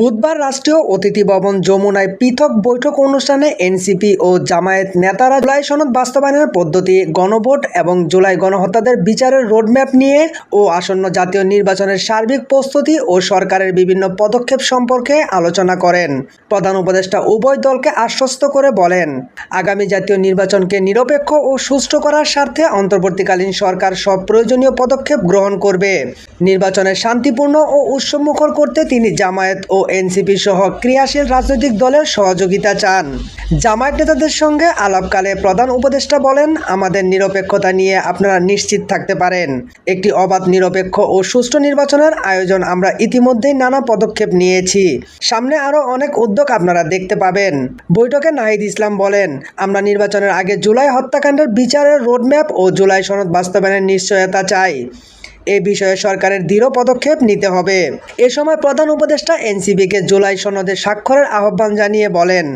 বুধবার রাষ্ট্রীয় অতিথি ভবন যমুনায় পৃথক বৈঠক অনুষ্ঠানে এনসিপি ও জামায়াত নেতারা জুলাই সনদ বাস্তবায়নের পদ্ধতি, গণভোট এবং জুলাই গণহত্যাদের বিচারের রোডম্যাপ নিয়ে ও আসন্ন জাতীয় নির্বাচনের সার্বিক প্রস্তুতি ও সরকারের বিভিন্ন পদক্ষেপ সম্পর্কে আলোচনা করেন। প্রধান উপদেষ্টা উভয় দলকে আশ্বস্ত করে বলেন, আগামী জাতীয় নির্বাচনকে নিরপেক্ষ ও সুষ্ঠু করার স্বার্থে অন্তর্বর্তীকালীন সরকার সব প্রয়োজনীয় পদক্ষেপ গ্রহণ করবে। নির্বাচনের শান্তিপূর্ণ ও উৎসমুখর করতে তিনি জামায়াত ও এনসিপি সহ ক্রিয়াশীল রাজনৈতিক দলের সহযোগিতা চান। জামায়াত নেতাদের সঙ্গে আলাপকালে প্রধান উপদেষ্টা বলেন, আমাদের নিরপেক্ষতা নিয়ে আপনারা নিশ্চিত থাকতে পারেন। একটি অবাধ নিরপেক্ষ ও সুষ্ঠু নির্বাচনের আয়োজন আমরা ইতিমধ্যেই নানা পদক্ষেপ নিয়েছি। সামনে আরও অনেক উদ্যোগ আপনারা দেখতে পাবেন। বৈঠকে নাহিদ ইসলাম বলেন, আমরা নির্বাচনের আগে জুলাই হত্যাকাণ্ডের বিচারের রোডম্যাপ ও জুলাই সনদ বাস্তবায়নের নিশ্চয়তা চাই। এ বিষয়ে সরকারের দৃঢ় পদক্ষেপ নিতে হবে। এ সময় প্রধান উপদেষ্টা এনসিবিকে জুলাই সনদে স্বাক্ষরের আহ্বান জানিয়ে বলেন,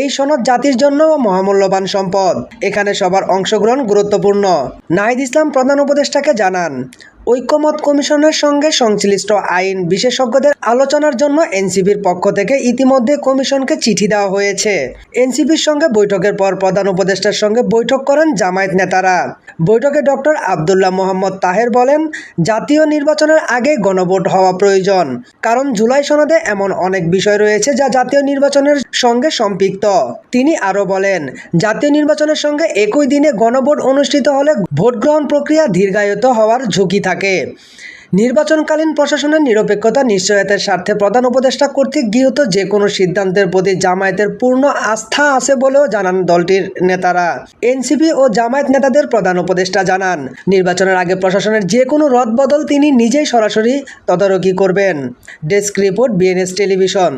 এই সনদ জাতির জন্য মহামূল্যবান সম্পদ। এখানে সবার অংশগ্রহণ গুরুত্বপূর্ণ। নাহিদ ইসলাম প্রধান উপদেষ্টাকে জানান ঐক্যমত কমিশনের সঙ্গে সংশ্লিষ্ট আইন বিশেষজ্ঞদের আলোচনার জন্য এনসিবির পক্ষ থেকে ইতিমধ্যে কমিশনকে চিঠি দেওয়া হয়েছে। এনসিবির সঙ্গে বৈঠকের পর প্রধান উপদেষ্টার সঙ্গে বৈঠক করেন জামায়াত নেতারা। বৈঠকে ডক্টর আবদুল্লাহ মোহাম্মদ তাহের বলেন, জাতীয় নির্বাচনের আগে গণভোট হওয়া প্রয়োজন, কারণ জুলাই সনদে এমন অনেক বিষয় রয়েছে যা জাতীয় নির্বাচনের সঙ্গে সম্পৃক্ত। তিনি আরও বলেন, জাতীয় নির্বাচনের সঙ্গে একই দিনে গণভোট অনুষ্ঠিত হলে ভোট গ্রহণ প্রক্রিয়া দীর্ঘায়িত হওয়ার ঝুঁকি থাকে। নির্বাচনকালীন প্রশাসনের নিরপেক্ষতা, নিশ্চয়তার স্বার্থে প্রধান উপদেষ্টা কর্তৃক গৃহীত যে কোনো সিদ্ধান্তের প্রতি জামায়াতের পূর্ণ আস্থা আছে বলেও জানান দলটির নেতারা। এনসিপি ও জামায়াত নেতাদের প্রধান উপদেষ্টা জানান, নির্বাচনের আগে প্রশাসনের যে কোনো রদবদল তিনি নিজেই সরাসরি তদারকি করবেন। Desk report, BNS television.